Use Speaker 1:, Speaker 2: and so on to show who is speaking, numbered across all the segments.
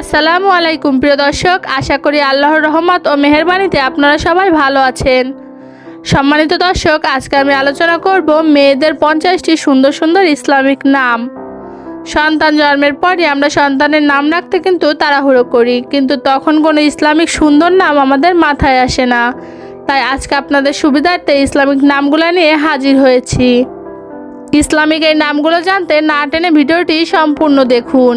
Speaker 1: আসসালামু আলাইকুম, প্রিয় দর্শক। আশা করি আল্লাহর রহমত ও মেহেরবানিতে আপনারা সবাই ভালো আছেন। সম্মানিত দর্শক, আজকে আমি আলোচনা করব মেয়েদের পঞ্চাশটি সুন্দর সুন্দর ইসলামিক নাম। সন্তান জন্মের পরে আমরা সন্তানের নাম রাখতে কিন্তু তাড়াহুড়ো করি, কিন্তু তখন কোনো ইসলামিক সুন্দর নাম আমাদের মাথায় আসে না। তাই আজকে আপনাদের সুবিধার্থে ইসলামিক নামগুলো নিয়ে হাজির হয়েছি। ইসলামিক এই নামগুলো জানতে না টেনে ভিডিওটি সম্পূর্ণ দেখুন।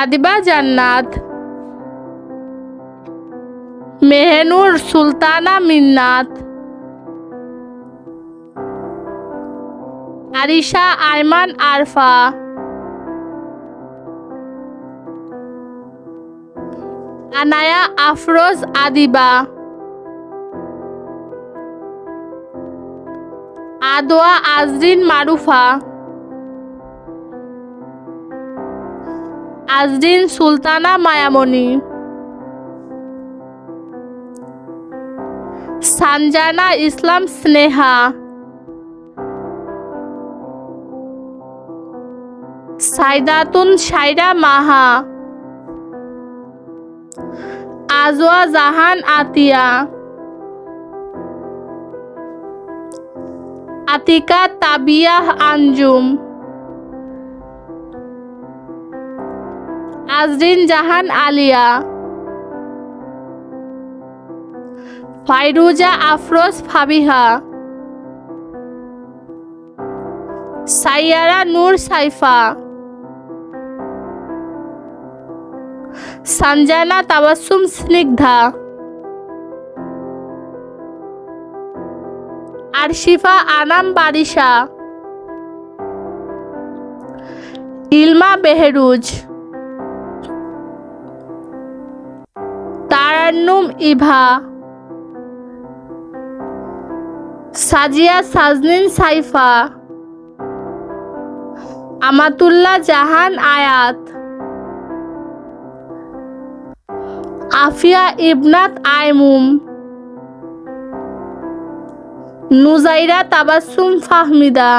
Speaker 1: আদিবা জান্নাত। মেহেনুর সুলতানা মিন্নাত। আরিশা আয়মান আরফা। আনায়া আফরোজ আদিবা। আদোয়া আজরিন মারুফা। আজরিন সুলতানা মায়ামণি। সানজানা ইসলাম স্নেহা। সাইদাতুন সাইরা মাহা। আজওয়া জাহান আতিয়া। আতিকা তাবিয়াহ আঞ্জুম। আজরিন জাহান আলিয়া। ফাইরুজা আফরোজ ফাবিহা। সাইয়ারা নূর সাইফা। সঞ্জানা তাবাসুম স্নিগ্ধা। আরশিফা আনাম বারিশা। ইলমা বেহরুজ। তারান্নুম ইভা। সাজিয়া সাজনিন সাইফা। আমাতুল্লাহ জাহান আয়াত। আফিয়া ইবনাত আইমুম। নুজাইরা তাবাসুম ফাহমিদা।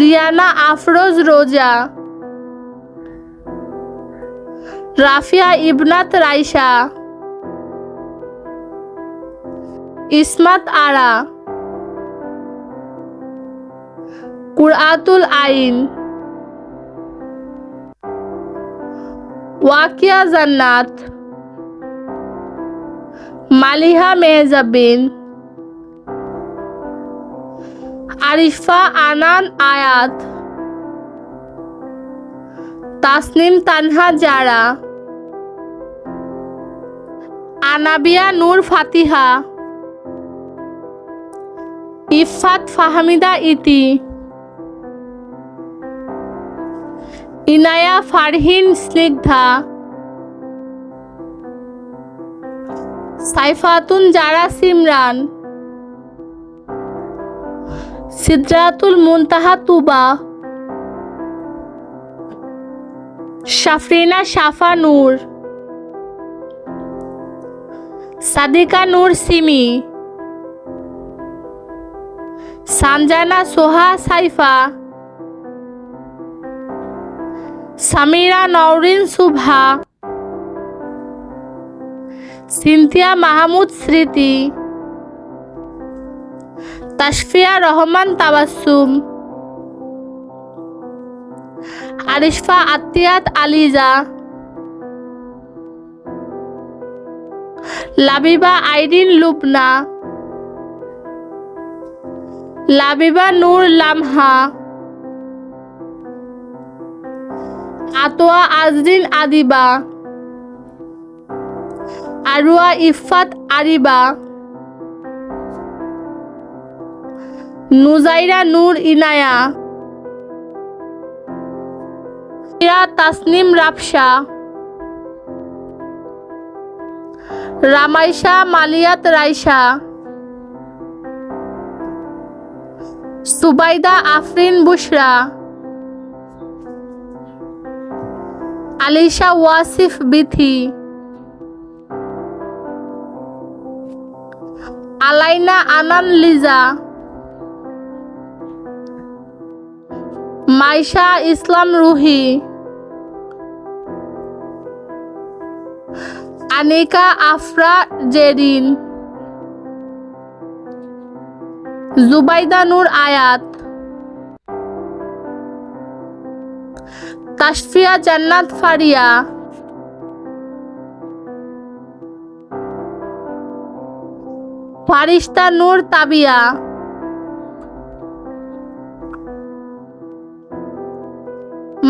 Speaker 1: রিয়ানা আফরোজ রোজা। রাফিয়া ইবনাত রাইসা ইসমাত আরা। কুরআতুল আইন। ওয়াকিয়া জান্নাত। মালিহা মেহজাবিন। আরিফা আনান আয়াত। তাসনিম তানহা জারা। আনাবিয়া নূর ফাতিহা। ইফাত ফাহমিদা ইতি। ইনায়া ফারহিন স্নিগ্ধা। সাইফাতুন জারা সিমরান। সিদ্রাতুল মুনতাহা তুবা। শাফরিনা শাফা নূর। সাদিকা নূর সিমি। সানজানা সোহা সাইফা। সামিরা নওরিন সুভা। সিনথিয়া মাহমুদ স্মৃতি। তাসফিয়া রহমান তাবাসুম আরিশফা আতিয়াত আলিজা। লাবিবা আইরিন লুবনা। লাবিবা নূর লামহা। আতোয়া আজরিন আদিবা। আরুয়া ইফাত আরিবা। নুজাইরা নূর ইনায়া। তাসনিম রাফসা রামাইশা, মালিয়াত রাইসা সুবাইদা, আফরিন, বুশরা। আলিশা, ওয়াসিফ, বিথি। আলাইনা, আনান, লিজা। মাইশা, ইসলাম, রুহি। আনিকা আফরা জেরিন। জুবাইদা নূর আয়াত। তাসফিয়া জান্নাত ফারিয়া। ফারিস্তা নূর তাবিয়া।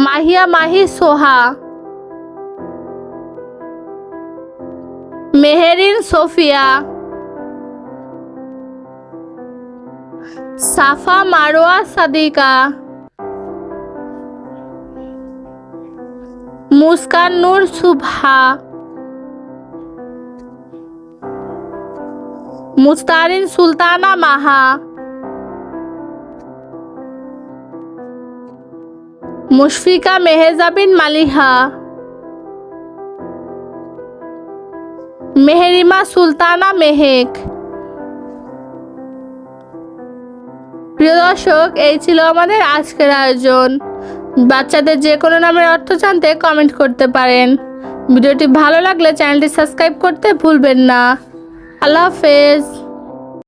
Speaker 1: মাহিয়া মাহি সোহা। মেহেরিন সোফিয়া। সাফা মারোয়া সাদিকা। মুস্কান নূর সুভা। মুস্তারিন সুলতানা মাহা। মুশফিকা মেহেজাবিন মালিহা। মেহেরিমা সুলতানা মেহেক। প্রিয় দর্শক, এই ছিল আমাদের আজকের আয়োজন। বাচ্চাদের যে কোনো নামের অর্থ জানতে কমেন্ট করতে পারেন। ভিডিওটি ভালো লাগলে চ্যানেলটি সাবস্ক্রাইব করতে ভুলবেন না। আল্লাহ হাফেজ।